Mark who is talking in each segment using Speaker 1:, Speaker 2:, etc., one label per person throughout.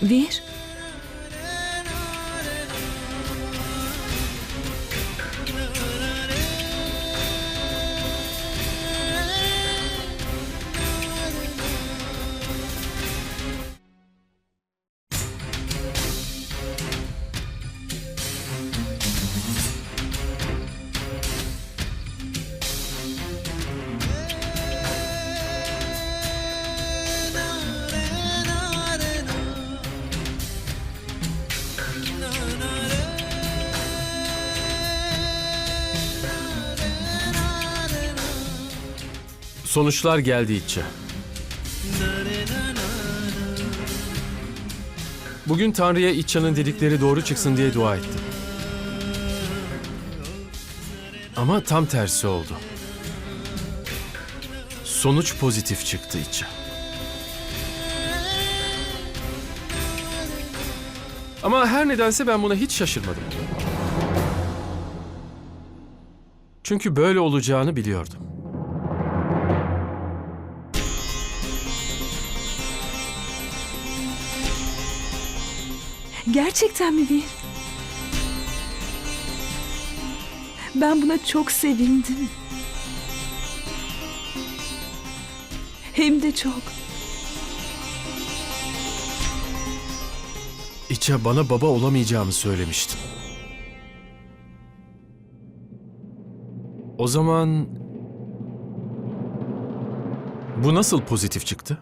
Speaker 1: Vir.
Speaker 2: Sonuçlar geldi İtçe. Bugün Tanrı'ya İtça'nın dedikleri doğru çıksın diye dua ettim. Ama tam tersi oldu. Sonuç pozitif çıktı İtça. Ama her nedense ben buna hiç şaşırmadım. Çünkü böyle olacağını biliyordum.
Speaker 1: Gerçekten mi Vir? Ben buna çok sevindim. Hem de çok.
Speaker 2: İça bana baba olamayacağımı söylemiştin. O zaman... Bu nasıl pozitif çıktı?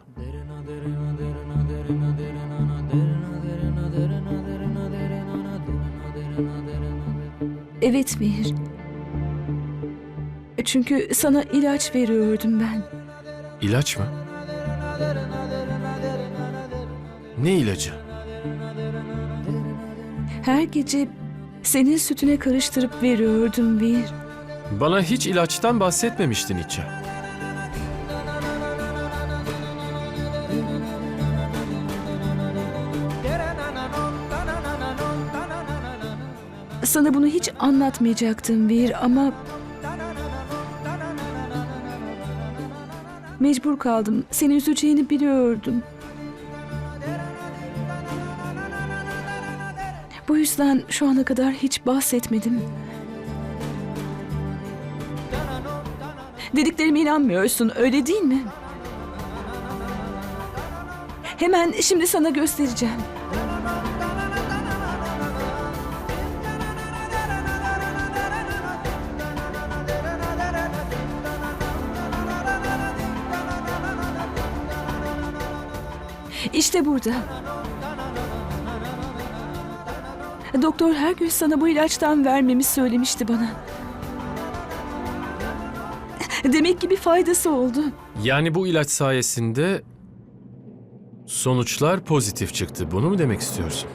Speaker 1: Evet Mihir. Çünkü sana ilaç veriyordum ben.
Speaker 2: İlaç mı? Ne ilacı?
Speaker 1: Her gece senin sütüne karıştırıp veriyordum Mihir.
Speaker 2: Bana hiç ilaçtan bahsetmemiştin İça.
Speaker 1: Sana bunu hiç anlatmayacaktım Vir ama... Mecbur kaldım. Seni üzeceğini biliyordum. Bu yüzden şu ana kadar hiç bahsetmedim. Dediklerime inanmıyorsun, öyle değil mi? Hemen şimdi sana göstereceğim. İşte burada. Doktor her gün sana bu ilaçtan vermemi söylemişti bana. Demek ki bir faydası oldu.
Speaker 2: Yani bu ilaç sayesinde sonuçlar pozitif çıktı. Bunu mu demek istiyorsun?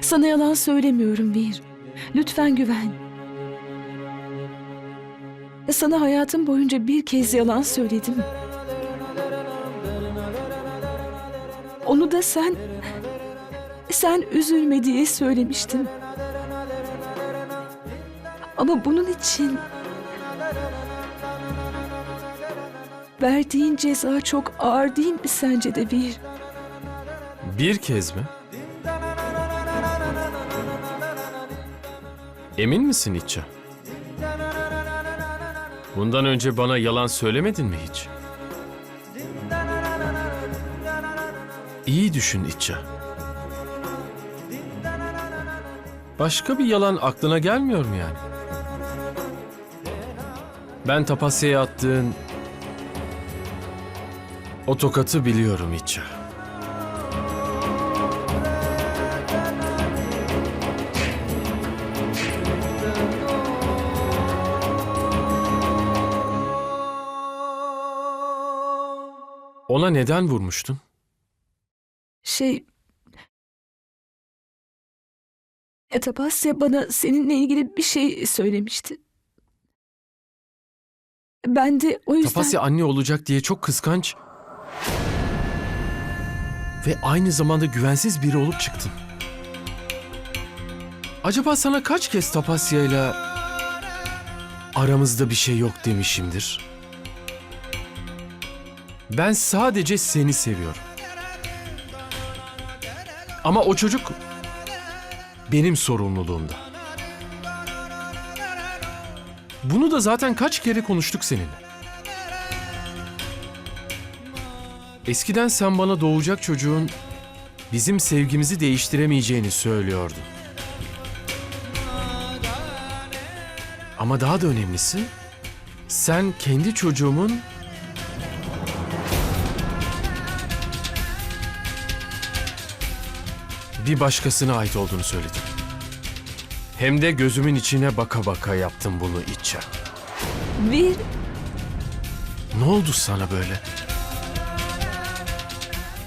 Speaker 1: Sana yalan söylemiyorum Vir. Lütfen güven. Sana hayatım boyunca bir kez yalan söyledim. Onu da sen... Sen üzülme diye söylemiştim. Ama bunun için... Verdiğin ceza çok ağır değil mi sence de Vir?
Speaker 2: Bir kez mi? Emin misin İça? Bundan önce bana yalan söylemedin mi hiç? İyi düşün İça. Başka bir yalan aklına gelmiyor mu yani? Ben Tapasya'ya attığın o tokatı biliyorum İça. Ona neden vurmuştun?
Speaker 1: Şey... E, Tapasya bana seninle ilgili bir şey söylemişti. Ben de o yüzden...
Speaker 2: Tapasya anne olacak diye çok kıskanç ve aynı zamanda güvensiz biri olup çıktın. Acaba sana kaç kez Tapasya'yla aramızda bir şey yok demişimdir? Ben sadece seni seviyorum. Ama o çocuk benim sorumluluğumda. Bunu da zaten kaç kere konuştuk seninle. Eskiden sen bana doğacak çocuğun bizim sevgimizi değiştiremeyeceğini söylüyordun. Ama daha da önemlisi sen kendi çocuğumun bir başkasına ait olduğunu söyledin. Hem de gözümün içine baka baka yaptım bunu İtça.
Speaker 1: Vir,
Speaker 2: Ne oldu sana böyle?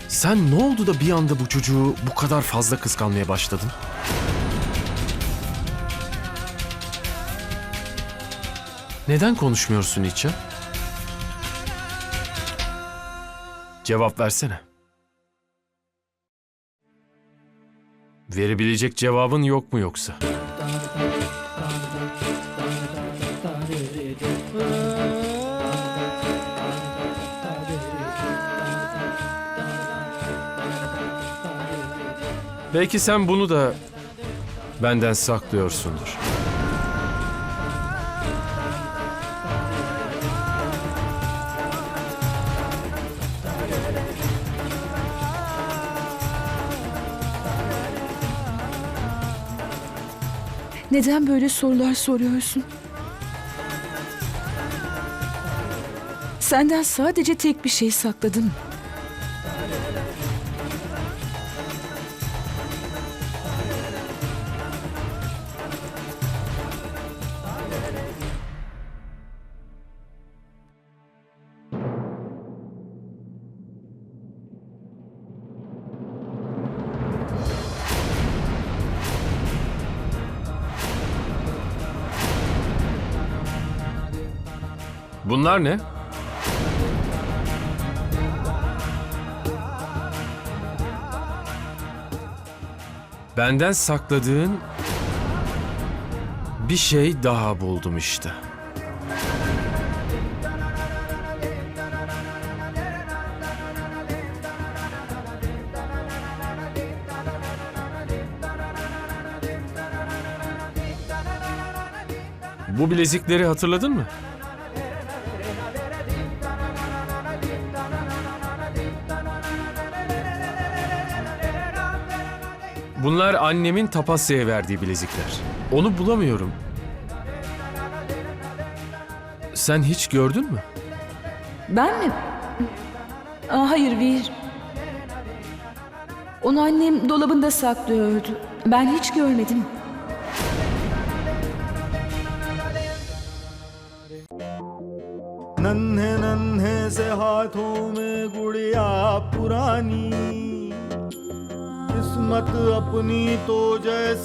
Speaker 2: Sen ne oldu da bir anda bu çocuğu bu kadar fazla kıskanmaya başladın? Neden konuşmuyorsun İtça? Cevap versene. Verebilecek cevabın yok mu yoksa? Belki sen bunu da benden saklıyorsundur.
Speaker 1: Neden böyle sorular soruyorsun? Senden sadece tek bir şey sakladım.
Speaker 2: Bunlar ne? Benden sakladığın bir şey daha buldum işte. Bu bilezikleri hatırladın mı? Bunlar annemin Tapasya'ya verdiği bilezikler. Onu bulamıyorum. Sen hiç gördün mü?
Speaker 1: Ben mi? Aa, hayır Vir. Onu annem dolabında saklıyordu. Ben hiç görmedim.
Speaker 3: नन्हे नन्हे से हाथों में गुड़िया पुरानी किस्मत अपनी तो जैसे